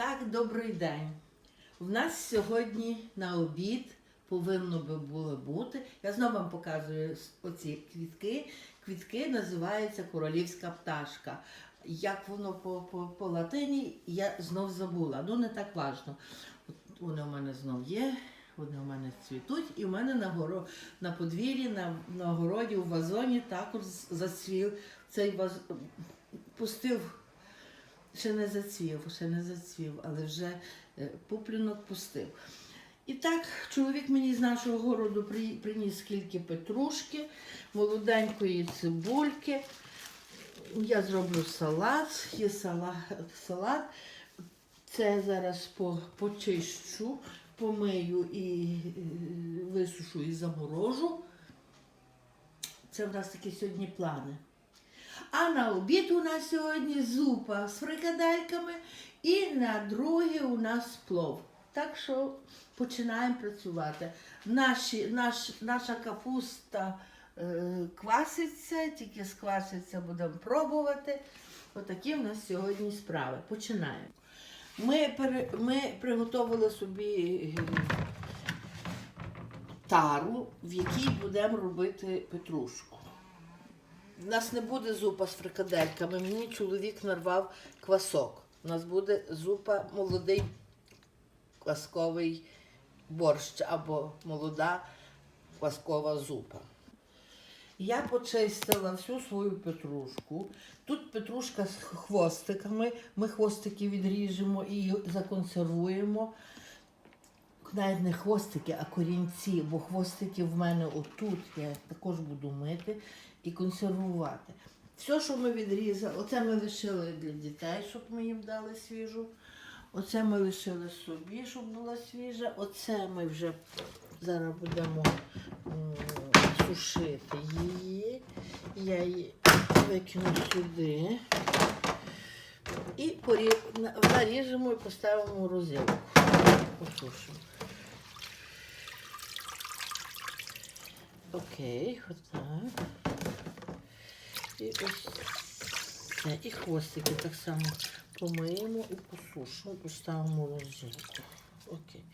так, добрий день. У нас сьогодні на обід повинно би було бути. Я знову вам показую оці квітки. Квітки називаються королівська пташка. Як воно по, по, латині, я знов забула. Ну не так важно. От вони у мене знов є, вони у мене цвітуть, і у мене на, горо, на подвір'ї, на, на городі, у вазоні також зацвів цей ваз... пустив ще не зацвів, ще не зацвів, але вже е, пуплінок пустив. І так, чоловік мені з нашого городу приніс скільки петрушки, молоденької цибульки. Я зроблю салат, є салат. Це зараз по, почищу, помию і е, висушу і заморожу. Це в нас такі сьогодні плани. А на обід у нас сьогодні зупа з фрикадельками і на друге у нас плов. Так що починаємо працювати. Наші, наш, наша капуста е, кваситься, тільки скваситься, будемо пробувати. Отакі в нас сьогодні справи. Починаємо. Ми, ми приготували собі е, тару, в якій будемо робити петрушку. У нас не буде зупа з фрикадельками. Мені чоловік нарвав квасок. У нас буде зупа молодий квасковий борщ або молода кваскова зупа. Я почистила всю свою петрушку. Тут петрушка з хвостиками. Ми хвостики відріжемо і законсервуємо. Навіть не хвостики, а корінці, бо хвостики в мене отут я також буду мити і консервувати. Все, що ми відрізали, оце ми лишили для дітей, щоб ми їм дали свіжу. Оце ми лишили собі, щоб була свіжа. Оце ми вже зараз будемо сушити її. Я її викину сюди. І наріжемо і поставимо розілку. Посушимо. Окей, отак. І ось це. І хвостики так само помиємо і посушимо, поставимо в. Окей.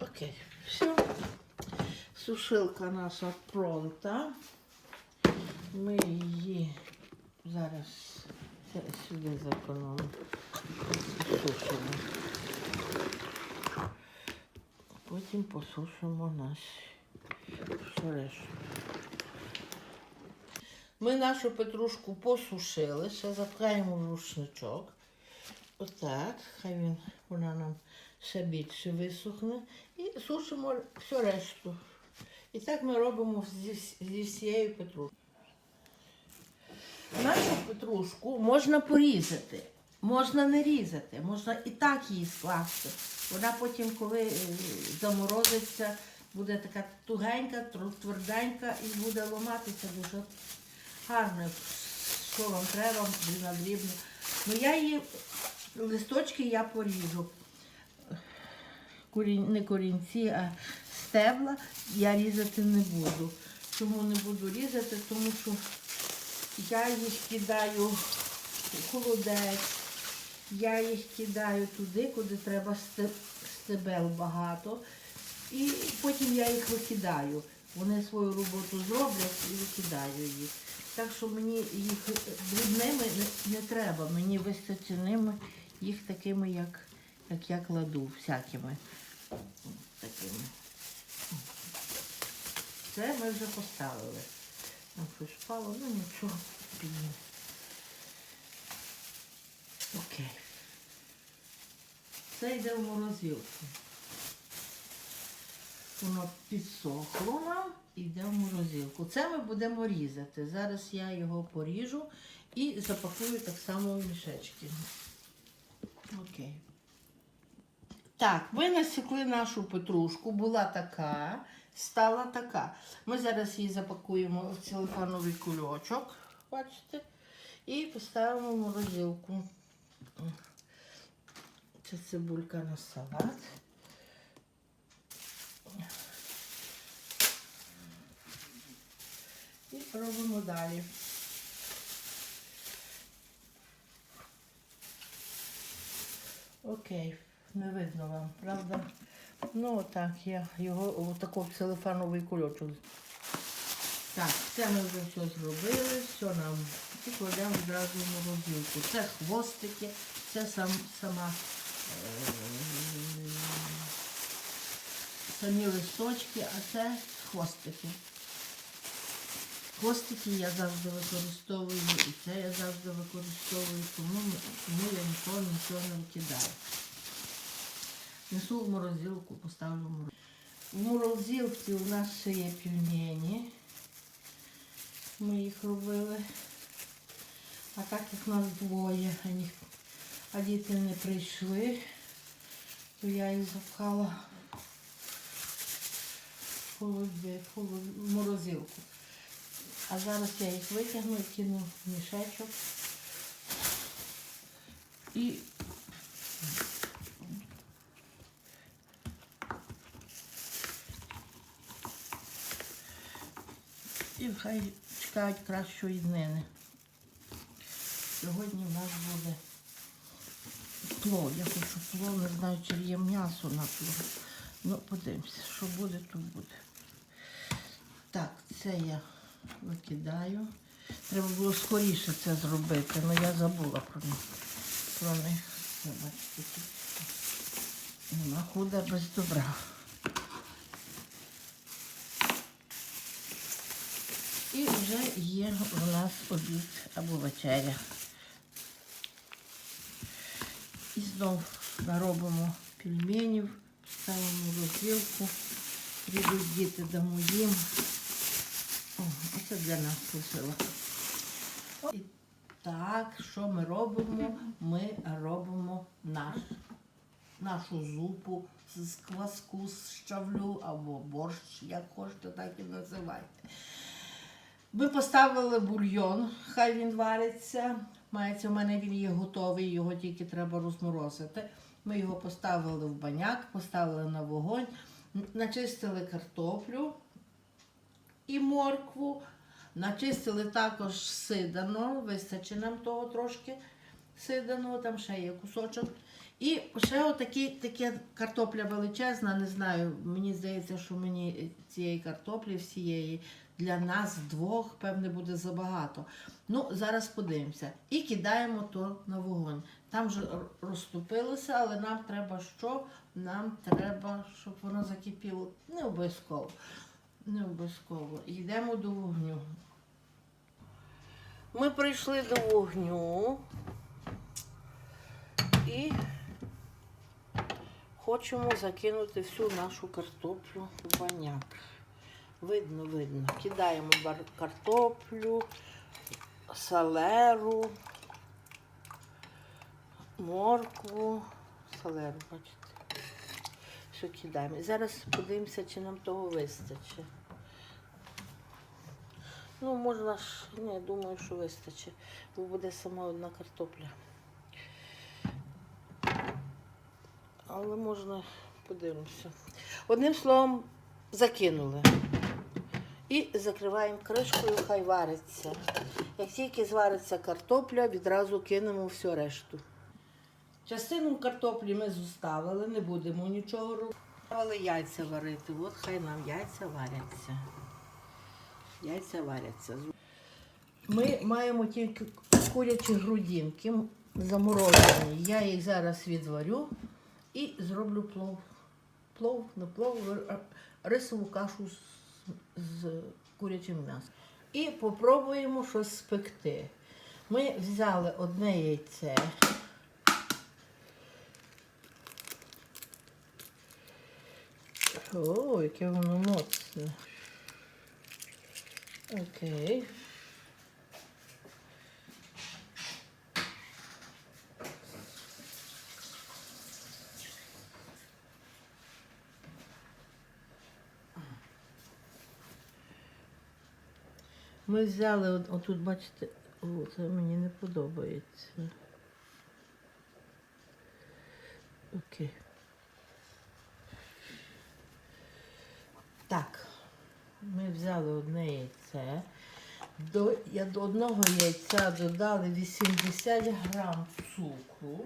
Окей, все. Сушилка наша пронта. Ми її зараз це сюди законом посушимо. Потім посушимо наш решту. Ми нашу петрушку посушили, ще запхаємо в рушничок. Отак, хай він, вона нам ще більше висохне. І сушимо всю решту. І так ми робимо зі, зі всією петрушкою. Нашу петрушку можна порізати, можна не різати, можна і так її скласти. Вона потім, коли е, заморозиться, буде така тугенька, тверденька і буде ламатися дуже гарно. Що вам треба, дрібно дрібно. Ну я її, листочки я поріжу. Корінь, не корінці, а стебла я різати не буду. Чому не буду різати? Тому що я їх кидаю в холодець, я їх кидаю туди, куди треба стебел багато. І потім я їх викидаю. Вони свою роботу зроблять і викидаю їх. Так що мені їх дрібними не, треба. Мені височеними їх такими, як, як я кладу, всякими. Такими. Це ми вже поставили. Там щось ну нічого. підніме. Окей. Це йде в морозилку. Воно підсохло нам і йде в морозилку. Це ми будемо різати. Зараз я його поріжу і запакую так само в мішечки. Окей. Так, ми насікли нашу петрушку, була така, стала така. Ми зараз її запакуємо в целофановий кульочок, бачите, і поставимо в морозилку. Це цибулька на салат. І робимо далі. Окей, не видно вам, правда? Ну отак, я його у такий целефановий кульочок. Так, це ми вже все зробили, все нам і кладемо одразу в морозилку. Це хвостики, це сам, сама е, самі листочки, а це хвостики. Хвостики я завжди використовую, і це я завжди використовую, тому, тому я ніколи нічого не викидаю. Несу в морозилку, поставлю в морозилку. В морозилці у нас ще є пельмені. Ми їх робили. А так як нас двоє, а, діти не прийшли, то я їх запхала в морозилку. А зараз я їх витягну кину в мішечок. І І хай чекають кращої днини. Сьогодні в нас буде плов. Я хочу плов, не знаю, чи є м'ясо на плов. Ну, подивимося, що буде, то буде. Так, це я викидаю. Треба було скоріше це зробити, але я забула про них. Про них. Бачите, тут нема худа без добра. І вже є у нас обід або вечеря. І знов наробимо пельменів, ставимо в розілку, прийдуть діти дамо їм. О, оце для нас лишила. І так, що ми робимо? Ми робимо наш, нашу зупу з кваску, з щавлю або борщ, як хочете, так і називайте. Ми поставили бульйон, хай він вариться. Мається, в мене він є готовий, його тільки треба розморозити. Ми його поставили в баняк, поставили на вогонь, начистили картоплю і моркву, начистили також сидано, вистачить нам того трошки сиданого, там ще є кусочок. І ще отакі, таке картопля величезна, не знаю, мені здається, що мені цієї картоплі всієї для нас двох, певне, буде забагато. Ну, зараз подивимося. І кидаємо то на вогонь. Там вже р- розтопилося, але нам треба що? Нам треба, щоб воно закипіло. Не обов'язково. Не обов'язково. Йдемо до вогню. Ми прийшли до вогню і хочемо закинути всю нашу картоплю в баняк. Видно, видно. Кидаємо картоплю, салеру, моркву, салеру, бачите. Все кидаємо. І зараз подивимося, чи нам того вистачить. Ну, можна ж, ні, думаю, що вистачить, бо буде сама одна картопля. Але можна подивимося. Одним словом, закинули. І закриваємо кришкою, хай вариться. Як тільки звариться картопля, відразу кинемо всю решту. Частину картоплі ми зоставили, не будемо нічого робити. Але яйця варити. От хай нам яйця варяться. Яйця варяться. Ми маємо тільки курячі грудинки заморожені. Я їх зараз відварю і зроблю плов. Плов, не плов, рисову кашу з курячим м'ясом. І попробуємо щось спекти. Ми взяли одне яйце. О, яке воно моцне. Окей. Ми взяли, отут, бачите, о, це мені не подобається. Окей. Так, ми взяли одне яйце. До, я до одного яйця додали 80 грам цукру.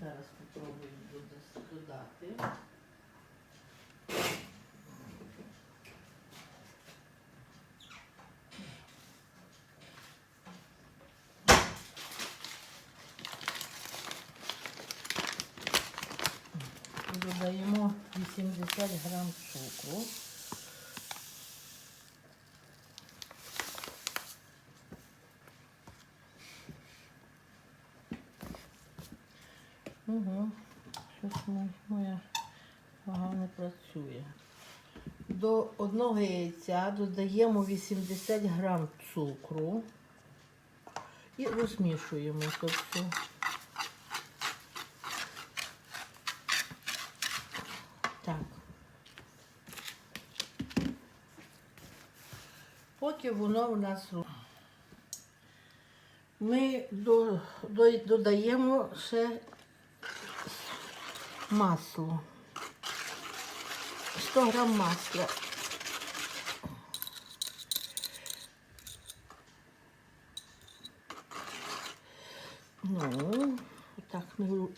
Зараз спробую дода- додати. Додаємо 80 грам цукру. Угу. Щось моя вага не працює. До одного яйця додаємо 80 грам цукру і розмішуємо це все. Так. Поки воно в нас ми до, до, додаємо ще масло. 100 грам масла. Ну, отак,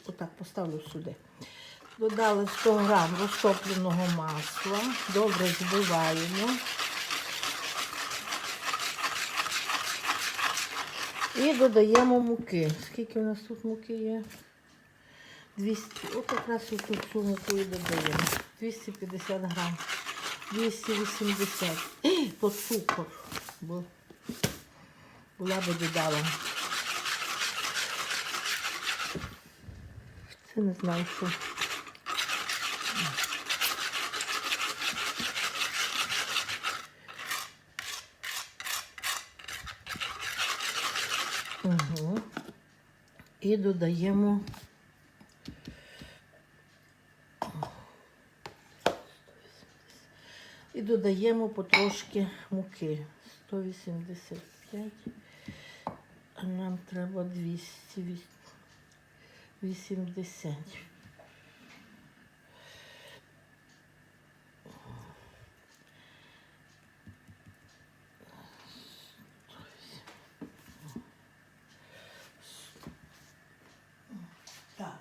отак поставлю сюди. Додали 100 грам розтопленого масла. Добре збиваємо. І додаємо муки. Скільки у нас тут муки є? 200. От якраз тут цю муку і додаємо. 250 грам. 280. Ей, По цукор. Бо була би додала. Це не знаю, що. Угу. І додаємо і додаємо потрошки муки. 185. А нам треба 280. Так.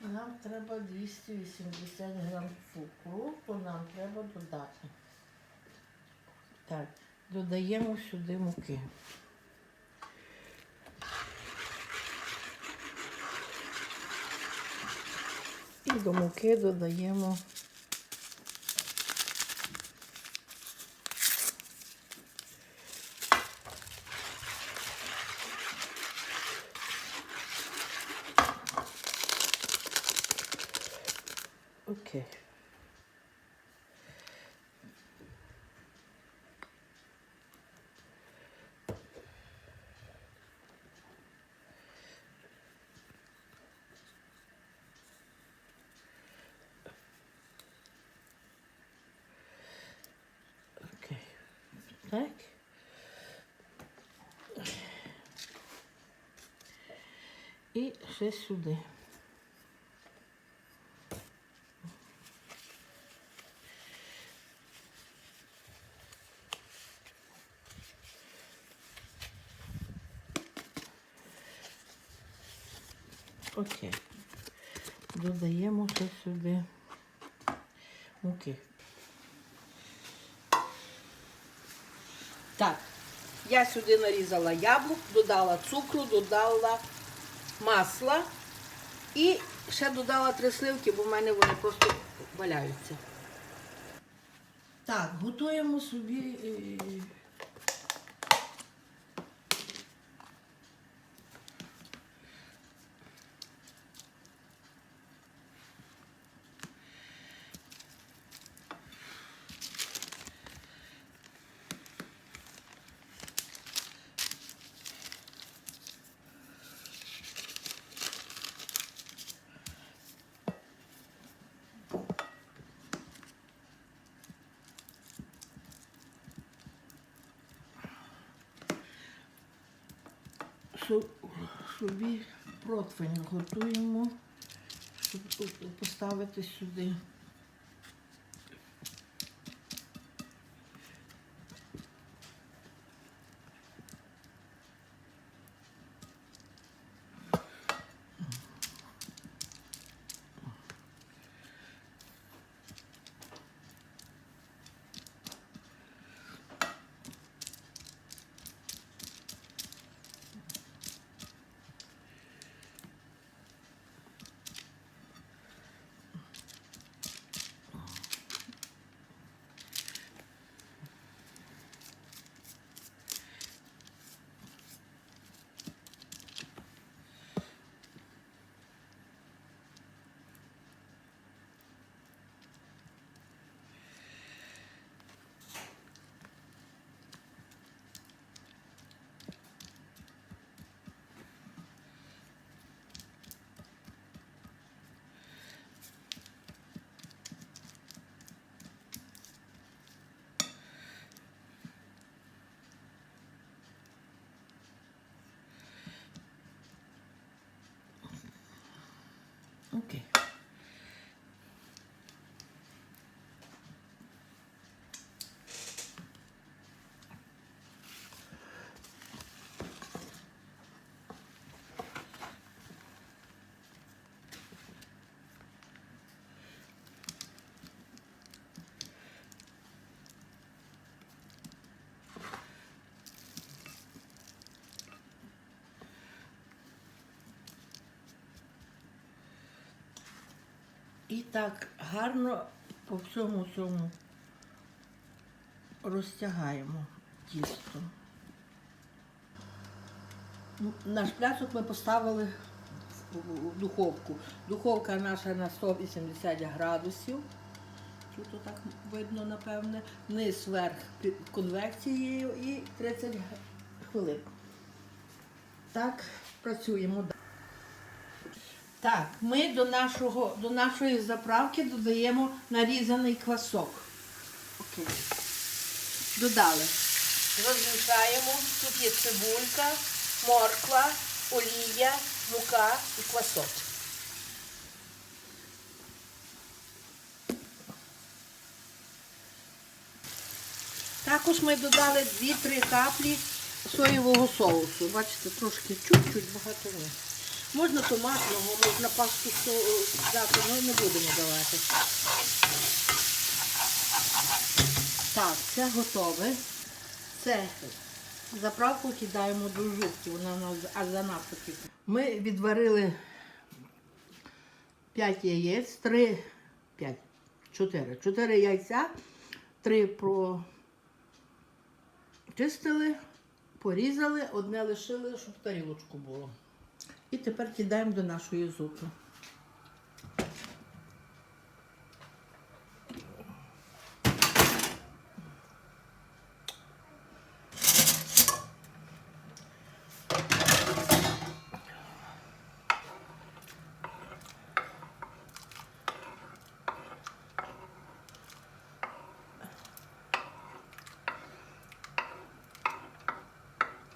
Нам треба 280 грам цукру, то нам треба додати. Так, додаємо сюди муки. І до муки додаємо окей. Окей. Так. І ще сюди. Окей. Додаємо ще сюди муки. Так, я сюди нарізала яблук, додала цукру, додала масла і ще додала три сливки, бо в мене вони просто валяються. Так, готуємо собі. Собі Противень готуємо, щоб поставити сюди. Окей. І так гарно по всьому цьому розтягаємо тісто. Ну, Наш плясок ми поставили в- духовку. Духовка наша на 180 градусів. Тут отак видно, напевне. Низ вверх під конвекцією і 30 хвилин. Так, працюємо. Так, ми до, нашого, до нашої заправки додаємо нарізаний квасок. Окей. Додали. Розмішаємо. Тут є цибулька, морква, олія, мука і квасок. Також ми додали 2-3 каплі соєвого соусу. Бачите, трошки чуть-чуть багато ні. Можна томатного, можна пасту со- дати, але не будемо давати. Так, це готове. Це заправку кидаємо до жовтки, вона у нас занадто кипить. Ми відварили 5 яєць, 3, 5, 4. 4 яйця, 3 прочистили, порізали, одне лишили, щоб тарілочку було. І тепер кидаємо до нашої зупи.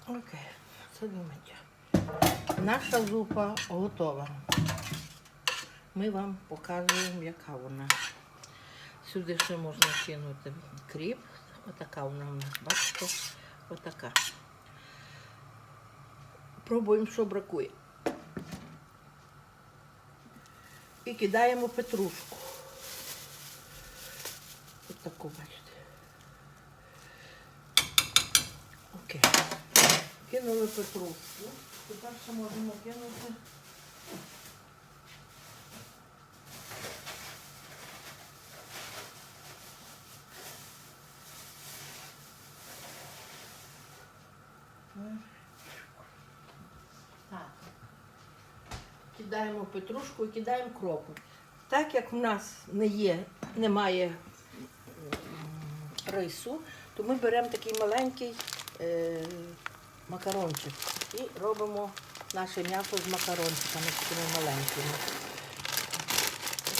Окей, це думайте. Наша зупа готова. Ми вам показуємо, яка вона. Сюди ще можна кинути кріп. Отака вона у нас, бачите? Отака. Пробуємо, що бракує. І кидаємо петрушку. Отаку, бачите. Окей. Кинули петрушку. Тепер ще можемо кинути. Кидаємо петрушку і кидаємо кропу. Так як в нас не є, немає рису, то ми беремо такий маленький е, макарончик і робимо наше м'ясо з макарончиками такими маленькими.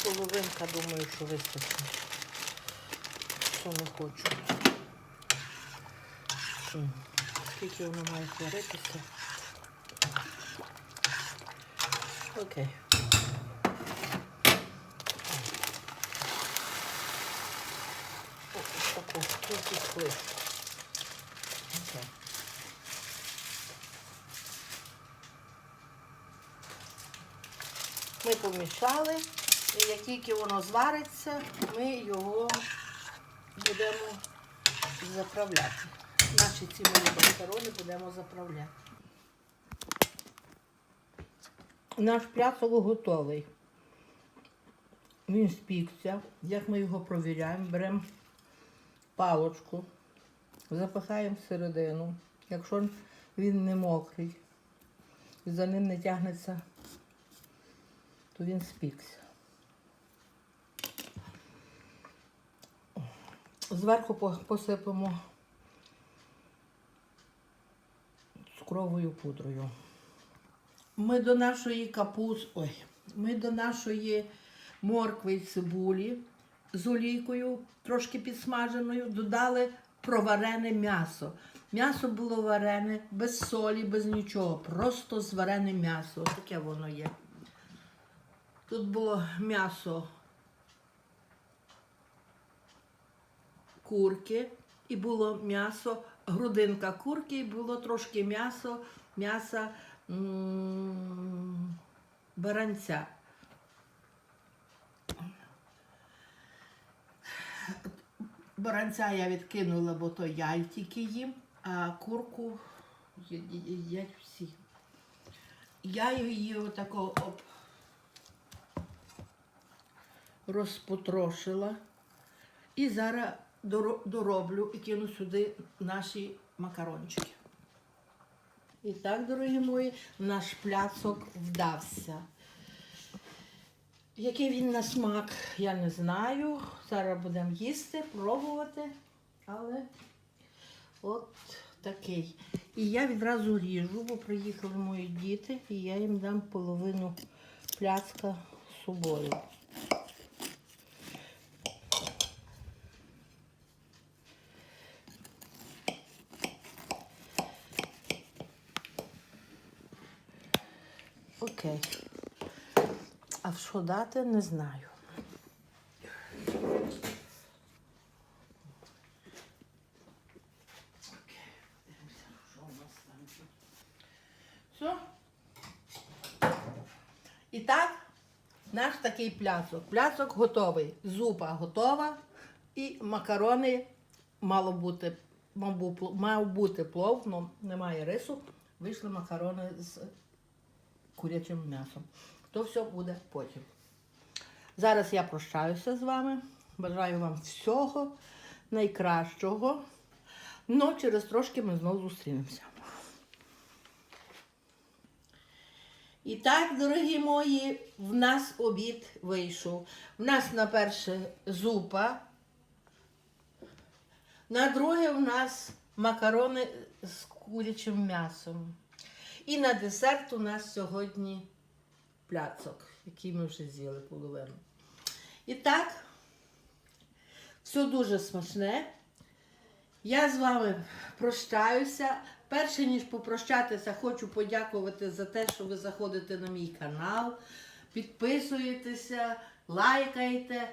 Половинка, думаю, що вистачить. Що не хочу. Скільки воно має сваритися. Окей. Ось таку, трохи сплив. Окей. Ми і як тільки воно звариться, ми його будемо заправляти. Наші ці мої макарони будемо заправляти. Наш пляцок готовий. Він спікся. Як ми його провіряємо, беремо палочку, запихаємо всередину. Якщо він не мокрий, за ним не тягнеться, то він спікся. Зверху по- посипемо цукровою пудрою. Ми до нашої капуст, ой, ми до нашої моркви і цибулі з олійкою, трошки підсмаженою, додали проварене м'ясо. М'ясо було варене, без солі, без нічого, просто зварене м'ясо. Таке воно є. Тут було м'ясо курки, і було м'ясо, грудинка курки, і було трошки м'ясо, м'яса баранця. Баранця я відкинула, бо то я тільки їм, а курку їдять всі. Я її отако об... розпотрошила. І зараз дороблю і кину сюди наші макарончики. І так, дорогі мої, наш пляцок вдався. Який він на смак, я не знаю. Зараз будемо їсти, пробувати. Але от такий. І я відразу ріжу, бо приїхали мої діти, і я їм дам половину пляцка з собою. Окей. А в що дати, не знаю. Все. І так, наш такий пляцок. Пляцок готовий. Зупа готова. І макарони мало бути, мав бути плов, але немає рису. Вийшли макарони з курячим м'ясом. То все буде потім. Зараз я прощаюся з вами. Бажаю вам всього найкращого. Ну, через трошки ми знову зустрінемося. І так, дорогі мої, в нас обід вийшов. В нас на перше зупа, на друге в нас макарони з курячим м'ясом. І на десерт у нас сьогодні пляцок, який ми вже з'їли половину. І так, все дуже смачне. Я з вами прощаюся. Перше ніж попрощатися, хочу подякувати за те, що ви заходите на мій канал, підписуєтеся, лайкаєте,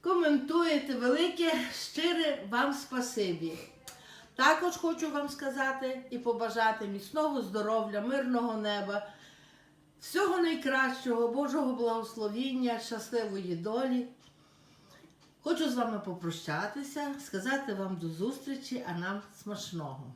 коментуєте. Велике, щире вам спасибі. Також хочу вам сказати і побажати міцного здоров'я, мирного неба, всього найкращого, Божого благословіння, щасливої долі. Хочу з вами попрощатися, сказати вам до зустрічі, а нам смачного.